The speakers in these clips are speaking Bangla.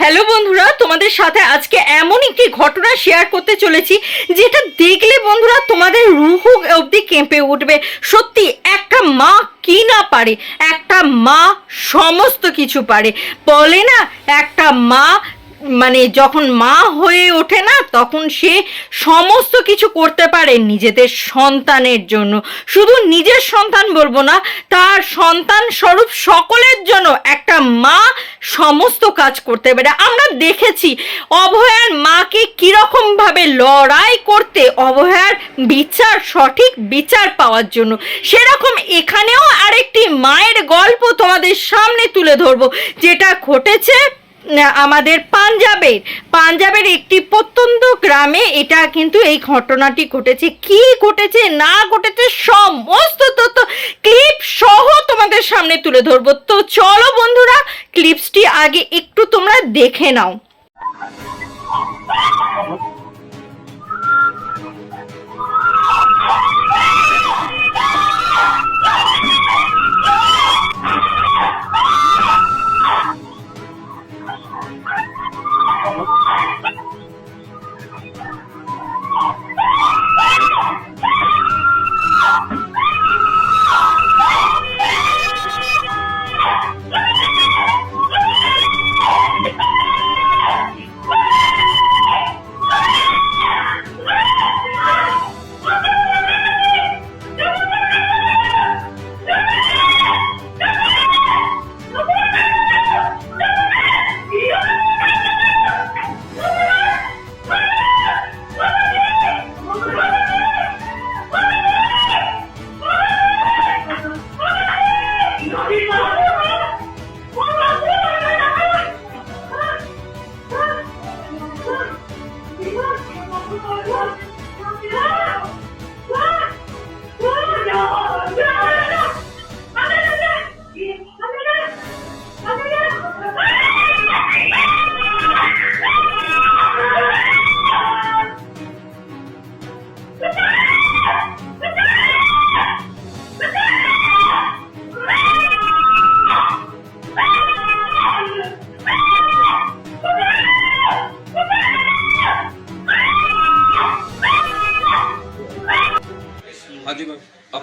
হ্যালো বন্ধুরা, তোমাদের সাথে আজকে এমন একটি ঘটনা শেয়ার করতে চলেছি, যেটা দেখলে বন্ধুরা তোমাদের রুহ অবধি কেঁপে উঠবে। সত্যি, একটা মা কি না পারে? একটা মা সমস্ত কিছু পারে। বলে না, একটা মা মানে যখন মা হয়ে ওঠে না, তখন সে সমস্ত কিছু করতে পারে নিজেদের সন্তানের জন্য। শুধু নিজের সন্তান বলব না, তার সন্তান স্বরূপ সকলের জন্য একটা মা সমস্ত কাজ করতে পারে। আমরা দেখেছি, অভয়ার মাকে কীরকমভাবে লড়াই করতে অভয়ার বিচার, সঠিক বিচার পাওয়ার জন্য। সেরকম এখানেও আরেকটি মায়ের গল্প তোমাদের সামনে তুলে ধরবো, যেটা ঘটেছে আমাদের পাঞ্জাবের পাঞ্জাবের একটি প্রত্যন্ত গ্রামে এটা কিন্তু এই ঘটনাটি ঘটেছে। কি ঘটেছে, না ঘটেছে, সমস্ত তথ্য, ক্লিপ সহ তোমাদের সামনে তুলে ধরবো। তো চলো বন্ধুরা, ক্লিপসটি আগে একটু তোমরা দেখে নাও।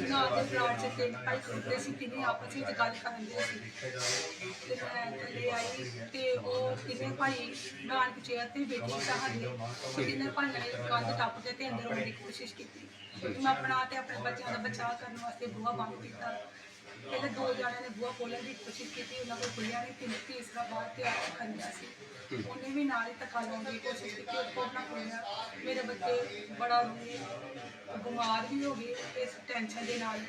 ਨਾ ਦੇ ਪਲਾਟ ਚ ਤਿੰਨ ਭਾਈ ਖੜਦੇ ਸੀ ਤਿੰਨੇ ਆਪਸ ਵਿੱਚ ਗੱਲ ਕਰਨ ਸੀ। ਤੇ ਮੈਂ ਥੱਲੇ ਆਈ ਤੇ ਉਹ ਤਿੰਨੇ ਭਾਈ ਨਾਲ ਚੇਅਰ ਤੇ ਬੈਠੇ ਸੀ ਉਹ ਤਿੰਨੇ ਭਾਈਆਂ ਨੇ ਕੰਧ ਟੱਪ ਕੇ ਤੇ ਅੰਦਰ ਆਉਣ ਦੀ ਕੋਸ਼ਿਸ਼ ਕੀਤੀ। ਮੈਂ ਆਪਣਾ ਤੇ ਆਪਣੇ ਬੱਚਿਆਂ ਦਾ ਬਚਾਅ ਕਰਨ ਵਾਸਤੇ ਬੂਹਾ ਬੰਦ ਕੀਤਾ। ਪਹਿਲੇ ਦੋ ਜਣਿਆਂ ਨੇ ਬੂਹਾ ਖੋਲ੍ਹਣ ਦੀ ਕੋਸ਼ਿਸ਼ ਕੀਤੀ, ਉਹਨਾਂ ਕੋਲ ਖੁੱਲਿਆ ਨਹੀਂ ਤਿੰਨ ਤੀਸਰਾ ਬਾਹਰ ਤੇ ਆ ਕੇ ਖੰਡਿਆ ਸੀ। ਉਹਨੇ ਵੀ ਨਾਲ ਹੀ ਧੱਕਾ ਲਾਉਣ ਦੀ ਕੋਸ਼ਿਸ਼ ਕੀਤੀ, ਉਹ ਕੋਲ ਨਾ ਖੁੱਲਿਆ ਮੇਰੇ ਬੱਚੇ ਬੜਾ ਰੋਏ ਬਿਮਾਰ ਵੀ ਹੋ ਗਏ, ਇਸ ਟੈਨਸ਼ਨ ਦੇ ਨਾਲ।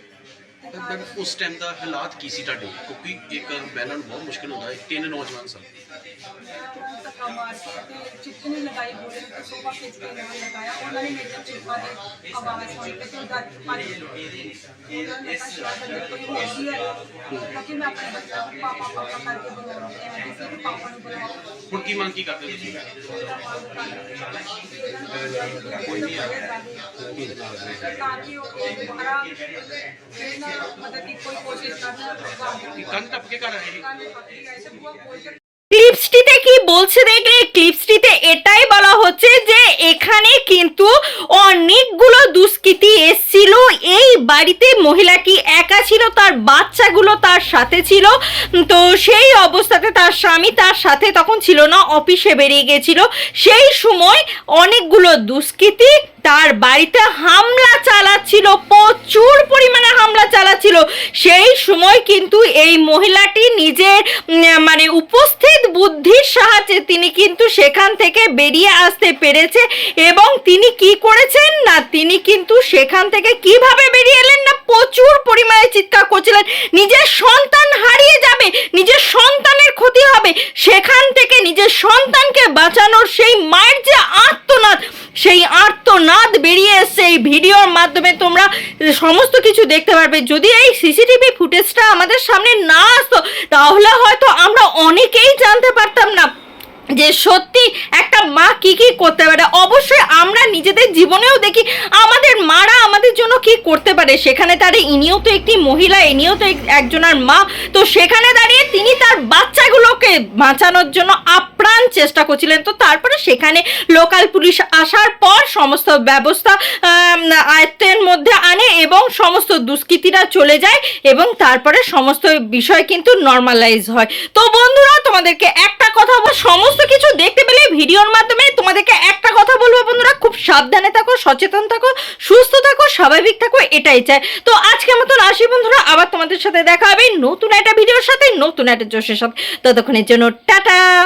ਤੇ ਮੈਮ ਉਸ ਟਾਈਮ ਦਾ ਹਾਲਾਤ ਕੀ ਸੀ ਤੁਹਾਡੇ? ਕਿਉਂਕਿ ਇੱਕ ਬਹਿਣਾ ਨੂੰ ਬਹੁਤ ਮੁਸ਼ਕਿਲ ਹੁੰਦਾ ਹੈ ਤਿੰਨ ਨੌਜਵਾਨ ਸਨ। ਨੇ ਧੱਕਾ ਮਾਰ ਕੇ ਨਹੀਂ ਲਗਾਈ ਬੋਲੇ ਤੇ ਸੋਫਾ ਖਿੱਚ ਕੇ ਨਾਲ ਲਗਾਇਆ। ਉਹਨਾਂ ਨੇ ਮੇਰੇ ਚਿੱਠਾ ਦੇ ਆਵਾਜ਼ ਸੁਣ ਕੇ ਤੇ ਉਹਦਾ ਭੱਜ ਗਏ ਉਹਨਾਂ ਨੇ ਸ਼ਾਇਦ ਅੰਦਰ ਕੋਈ ਹੋਈ ਹੈ ਕਿਉਂਕਿ ਮੈਂ ਆਪਣੇ ਬੱਚਾ ਨੂੰ ਪਾਪਾ ਪਾਪਾ ਕਰਕੇ ਬੁਲਾਉਂਦੀ ਹਾਂ ਕਿਸੇ ਵੀ ਪਾਪਾ ਨੂੰ ਬੁਲਾਓ ਹੁਣ ਕੀ ਮੰਗ ਕੀ ਕਰਦੇ ਤੁਸੀਂ? ਕੋਈ ਨਹੀਂ ਤਾਂ ਕਿ ਉਹ ਦੁਬਾਰਾ ক্লিপসটিতে কি বলছে দেখলে? ক্লিপসটিতে এটাই বলা হচ্ছে যে এখানে কিন্তু অনেকগুলো দুষ্কৃতি এসছিল। এই বাড়িতে মহিলা কি একা ছিল? তার বাচ্চাগুলো তার সাথে ছিল। তো সেই অবস্থাতে তার স্বামী তার সাথে তখন ছিল না, অফিসে বেরিয়ে গেছিল। সেই সময় অনেকগুলো দুষ্কৃতি তার বাড়িতে হামলা চালাচ্ছিল, প্রচুর পরিমাণে হামলা চালাচ্ছিল। সেই সময় কিন্তু এই মহিলাটি নিজের মানে উপস্থিত বুদ্ধির সাহায্যে তিনি কিন্তু সেখান থেকে বেরিয়ে আসতে পেরেছে এবং তিনি কি করেছেন না, তিনি কিন্তু সেখান থেকে কীভাবে বেরিয়ে এলেন না, প্রচুর পরিমাণে চিৎকার করছিলেন। নিজের সন্তান হারিয়ে যাবে, নিজের হবে। সেখান থেকে নিজের সন্তানকে বাঁচানোর সেই মায়ের যে আর্তনাদ, সেই আর্তনাদ বেরিয়ে এসছে এই ভিডিওর মাধ্যমে তোমরা সমস্ত কিছু দেখতে পারবে। যদি এই সিসিটিভি ফুটেজটা আমাদের সামনে না আসতো, তাহলে হয়তো আমরা অনেকেই জানতে পারতাম না যে সত্যি একটা মা কি কি করতে পারে। অবশ্যই আমরা নিজেদের জীবনেও দেখি আমাদের মারা আমাদের জন্য কি করতে পারে। সেখানে তারে ইনিও তো একটি মহিলা, ইনিও তো একজনের মা। তো সেখানে দাঁড়িয়ে তিনি তার বাচ্চাগুলোকে বাঁচানোর জন্য আপ্রাণ চেষ্টা করছিলেন। তো তারপরে সেখানে লোকাল পুলিশ আসার পর সমস্ত ব্যবস্থা আয়ত্তের মধ্যে আনে এবং সমস্ত দুষ্কৃতীরা চলে যায় এবং তারপরে সমস্ত বিষয় কিন্তু নর্মালাইজ হয়। তো বন্ধুরা, তোমাদেরকে একটা কথা সমস্ত কিছু দেখতে পেলে ভিডিওর মাধ্যমে তোমাদেরকে একটা কথা বলব বন্ধুরা, খুব সাবধানে থাকো, সচেতন থাকো, সুস্থ থাকো, স্বাভাবিক থাকো, এটাই চাই। তো আজকে মতন আসি বন্ধুরা, আবার তোমাদের সাথে দেখা হবে নতুন একটা ভিডিওর সাথে, নতুন একটা জোশের সাথে। ততক্ষণের জন্য টাটা!